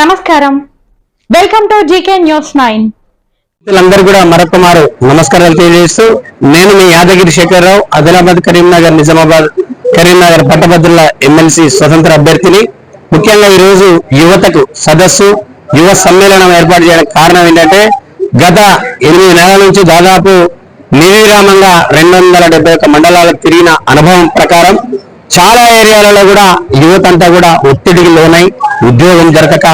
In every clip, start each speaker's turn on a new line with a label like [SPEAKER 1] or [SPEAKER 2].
[SPEAKER 1] నమస్కారం. Welcome to GK news nine
[SPEAKER 2] అందరూ కూడా మరొక మారు నమస్కారాలు తెలియజేస్తూ నేను మీ యాదగిరి శేఖరరావు ఆదిలాబాద్ కరీంనగర్ నిజామాబాద్ కరీంనగర్ పట్టభద్రుల ఎమ్మెల్సీ స్వతంత్ర అభ్యర్థిని. ముఖ్యంగా ఈ రోజు యువతకు సదస్సు యువ సమ్మేళనం ఏర్పాటు చేయడానికి కారణం ఏంటంటే గత ఎనిమిది నెలల నుంచి దాదాపు నిర్విరామంగా రెండు వందల డెబ్బై ఒక్క మండలాలకు తిరిగిన అనుభవం ప్రకారం చాలా ఏరియాలలో కూడా యువత అంతా కూడా ఒత్తిడికి లోనై ఉద్యోగం దొరకక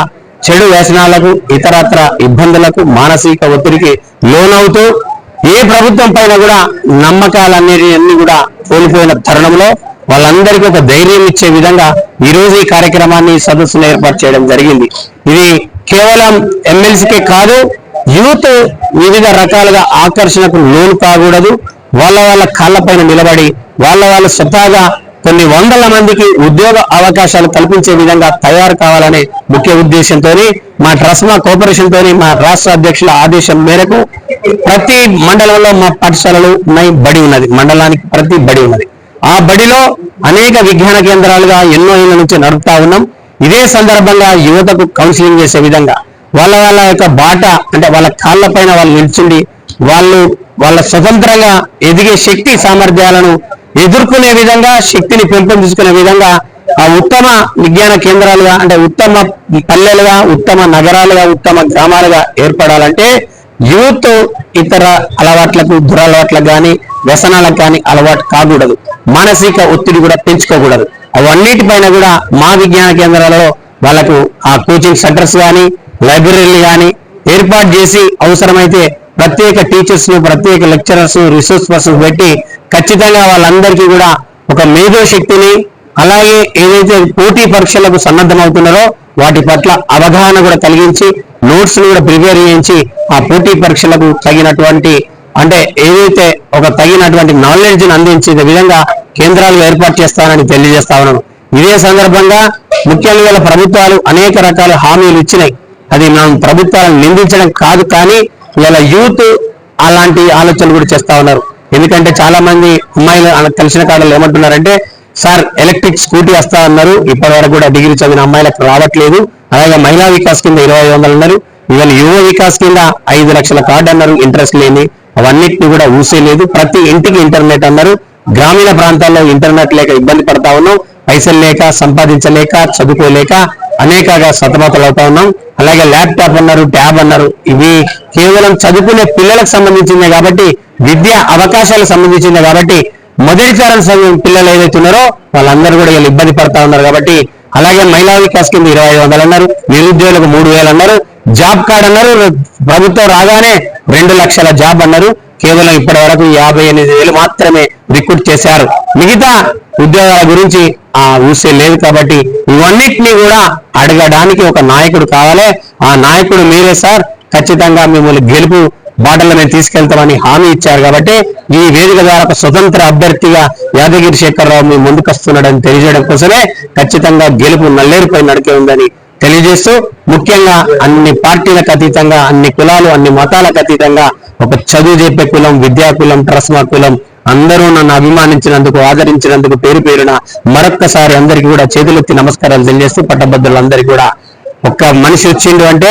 [SPEAKER 2] చెడు వ్యసనాలకు ఇతరత్ర ఇబ్బందులకు మానసిక ఒత్తిడికి లోనవుతూ ఏ ప్రభుత్వం పైన కూడా నమ్మకాలన్నిటిని కూడా కోల్పోయిన తరుణంలో వాళ్ళందరికీ ఒక ధైర్యం ఇచ్చే విధంగా ఈరోజు ఈ కార్యక్రమాన్ని సదస్సును ఏర్పాటు చేయడం జరిగింది. ఇది కేవలం ఎమ్మెల్సీకే కాదు యూత్ వివిధ రకాలుగా ఆకర్షణకు లోను కాకూడదు. వాళ్ళ వాళ్ళ కాళ్ళపైన నిలబడి వాళ్ళ వాళ్ళ స్వతహాగా కొన్ని వందల మందికి ఉద్యోగ అవకాశాలు కల్పించే విధంగా తయారు కావాలనే ముఖ్య ఉద్దేశంతో మా ట్రస్మా కోఆపరేషన్ తోని మా రాష్ట్ర అధ్యక్షుల ఆదేశం మేరకు ప్రతి మండలంలో మా పాఠశాలలు ఉన్నాయి బడి ఉన్నది. మండలానికి ప్రతి బడి ఉన్నది. ఆ బడిలో అనేక విజ్ఞాన కేంద్రాలుగా ఎన్నో ఏళ్ళ నుంచి నడుపుతా ఉన్నాం. ఇదే సందర్భంగా యువతకు కౌన్సిలింగ్ చేసే విధంగా వాళ్ళ వాళ్ళ యొక్క బాట అంటే వాళ్ళ కాళ్ళ పైన వాళ్ళు నిల్చుండి వాళ్ళు వాళ్ళ స్వతంత్రంగా ఎదిగే శక్తి సామర్థ్యాలను ఎదుర్కొనే విధంగా శక్తిని పెంపొందించుకునే విధంగా ఆ ఉత్తమ విజ్ఞాన కేంద్రాలుగా అంటే ఉత్తమ పల్లెలుగా ఉత్తమ నగరాలుగా ఉత్తమ గ్రామాలుగా ఏర్పడాలంటే యూత్ ఇతర అలవాట్లకు దురలవాట్లకు కానీ వ్యసనాలకు కానీ అలవాటు కాకూడదు. మానసిక ఒత్తిడి కూడా పెంచుకోకూడదు. అవన్నిటిపైన కూడా మా విజ్ఞాన కేంద్రాలలో వాళ్ళకు ఆ కోచింగ్ సెంటర్స్ కానీ లైబ్రరీలు కానీ ఏర్పాటు చేసి అవసరమైతే ప్రత్యేక టీచర్స్ను ప్రత్యేక లెక్చరర్స్ రిసోర్స్ పర్సన్స్ పెట్టి ఖచ్చితంగా వాళ్ళందరికీ కూడా ఒక మేధో శక్తిని అలాగే ఏదైతే పోటీ పరీక్షలకు సన్నద్ధమవుతున్నారో వాటి పట్ల అవగాహన కూడా కలిగించి నోట్స్ కూడా ప్రిపేర్ చేయించి ఆ పోటీ పరీక్షలకు తగినటువంటి అంటే ఏదైతే ఒక తగినటువంటి నాలెడ్జ్ అందించే విధంగా కేంద్రాలు ఏర్పాటు చేస్తానని తెలియజేస్తా ఉన్నాను. ఇదే సందర్భంగా ముఖ్యంగా ప్రభుత్వాలు అనేక రకాల హామీలు ఇచ్చినాయి. అది మనం ప్రభుత్వాలను నిందించడం కాదు కానీ ఇలా యూత్ అలాంటి ఆలోచనలు కూడా చేస్తా ఉన్నారు. ఎందుకంటే చాలా మంది అమ్మాయిలు తెలిసిన కాడలు ఏమంటున్నారంటే సార్ ఎలక్ట్రిక్ స్కూటీ వస్తా అన్నారు. ఇప్పటి వరకు కూడా డిగ్రీ చదివిన అమ్మాయిలకు రావట్లేదు. అలాగే మహిళా వికాస్ కింద ఇరవై వందలు అన్నారు ఇవాళ యువ వికాస్ కింద ఐదు లక్షల కార్డు అన్నారు. ఇంట్రెస్ట్ లేని అవన్నిటిని కూడా ఊసేయలేదు ప్రతి ఇంటికి ఇంటర్నెట్ అన్నారు. గ్రామీణ ప్రాంతాల్లో ఇంటర్నెట్ లేక ఇబ్బంది పడతా ఉన్నాం. పైసలు లేక సంపాదించలేక చదువుకోలేక అనేకగా సతమతలు అవుతా ఉన్నాం. అలాగే ల్యాప్టాప్ అన్నారు ట్యాబ్ అన్నారు ఇవి కేవలం చదువుకునే పిల్లలకు సంబంధించిందే కాబట్టి విద్య అవకాశాలకు సంబంధించిందే కాబట్టి మొదటి తరం సమయం పిల్లలు ఏదైతే ఉన్నారో వాళ్ళందరూ కూడా వీళ్ళు ఇబ్బంది పడతా ఉన్నారు కాబట్టి అలాగే మహిళా వికాస్ కింద ఇరవై ఐదు వందలు అన్నారు నిరుద్యోగులకు మూడు వేలు అన్నారు జాబ్ కార్డ్ అన్నారు ప్రభుత్వం రాగానే రెండు లక్షల జాబ్ అన్నారు కేవలం ఇప్పటి వరకు యాభై ఎనిమిది వేలు మాత్రమే రిక్రూట్ చేశారు. మిగతా ఉద్యోగాల గురించి ఆ ఊసే లేదు కాబట్టి ఇవన్నిటినీ కూడా అడగడానికి ఒక నాయకుడు కావాలి. ఆ నాయకుడు మీరే సార్. ఖచ్చితంగా మిమ్మల్ని గెలుపు బాటల్లో మేము తీసుకెళ్తామని హామీ ఇచ్చారు కాబట్టి ఈ వేదిక ద్వారా ఒక స్వతంత్ర అభ్యర్థిగా యాదగిరి శేఖరరావు మీ ముందుకు వస్తున్నాడని తెలియజేయడం కోసమే ఖచ్చితంగా గెలుపు నల్లేరుపై నడికే ఉందని తెలియజేస్తూ ముఖ్యంగా అన్ని పార్టీలకు అతీతంగా అన్ని కులాలు అన్ని మతాలకు అతీతంగా ఒక చదువు చెప్పే కులం విద్యా కులం ట్రస్మా కులం అందరూ నన్ను అభిమానించినందుకు ఆదరించినందుకు పేరు పేరున మరొక్కసారి అందరికీ కూడా చేతులెత్తి నమస్కారాలు తెలియజేస్తూ పట్టభద్రులందరికీ కూడా. ఒక్క మనిషి వచ్చిండు అంటే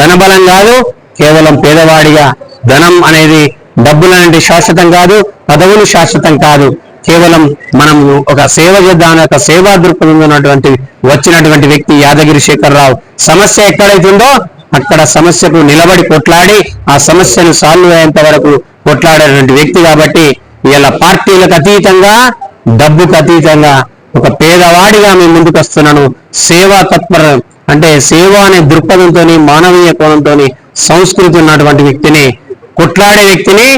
[SPEAKER 2] ధనబలం కాదు కేవలం పేదవాడిగా. ధనం అనేది డబ్బులు అనేది శాశ్వతం కాదు పదవులు శాశ్వతం కాదు. కేవలం మనం ఒక సేవ చేద్దాం ఒక సేవా దృక్పథం ఉన్నటువంటి వచ్చినటువంటి వ్యక్తి యాదగిరి శేఖరరావు. సమస్య ఎక్కడైతుందో అక్కడ సమస్యకు నిలబడి కొట్లాడి ఆ సమస్యను సాల్వ్ అయ్యేంత వరకు కొట్లాడేటువంటి వ్యక్తి కాబట్టి ఇలా పార్టీలకు అతీతంగా డబ్బుకు అతీతంగా ఒక పేదవాడిగా మేము ముందుకు వస్తున్నాను సేవా తత్పర అంటే సేవ అనే దృక్పథంతో మానవీయ కోణంతో సంస్కృతి ఉన్నటువంటి వ్యక్తిని కొట్లాడే వ్యక్తిని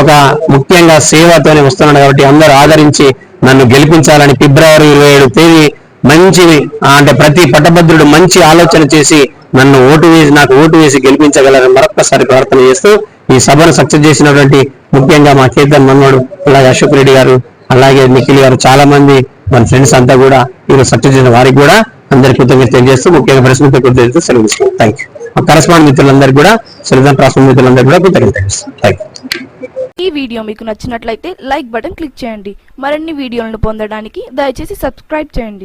[SPEAKER 2] ఒక ముఖ్యంగా సేవతోనే వస్తున్నాడు కాబట్టి అందరూ ఆదరించి నన్ను గెలిపించాలని ఫిబ్రవరి ఇరవై ఏడు తేదీ మంచి అంటే ప్రతి పట్టభద్రుడు మంచి ఆలోచన చేసి నన్ను ఓటు వేసి నాకు ఓటు వేసి గెలిపించగలరని మరొక్కసారి ప్రార్థన చేస్తూ ఈ సభను సక్సెస్ చేసినటువంటి ముఖ్యంగా మా కేతన్ మన్నోడు అలాగే అశోక్ రెడ్డి గారు అలాగే నిఖిల్ గారు చాలా మంది మన ఫ్రెండ్స్ అంతా కూడా ఈరోజు సక్సెస్ చేసిన వారికి కూడా అందరి కృతజ్ఞత తెలియజేస్తూ ముఖ్యంగా ప్రెస్ మిత్రులు కృతజ్ఞత సెలవు థ్యాంక్ యూ మా కరస్పాండ్ మిత్రులందరికీ కూడా శ్రీధర్ ప్రాసం మిత్రులందరికీ కూడా కృతజ్ఞత థ్యాంక్ యూ
[SPEAKER 3] ఈ వీడియో మీకు నచ్చినట్లయితే లైక్ బటన్ క్లిక్ చేయండి. మరిన్ని వీడియోలను పొందడానికి దయచేసి సబ్స్క్రైబ్ చేయండి.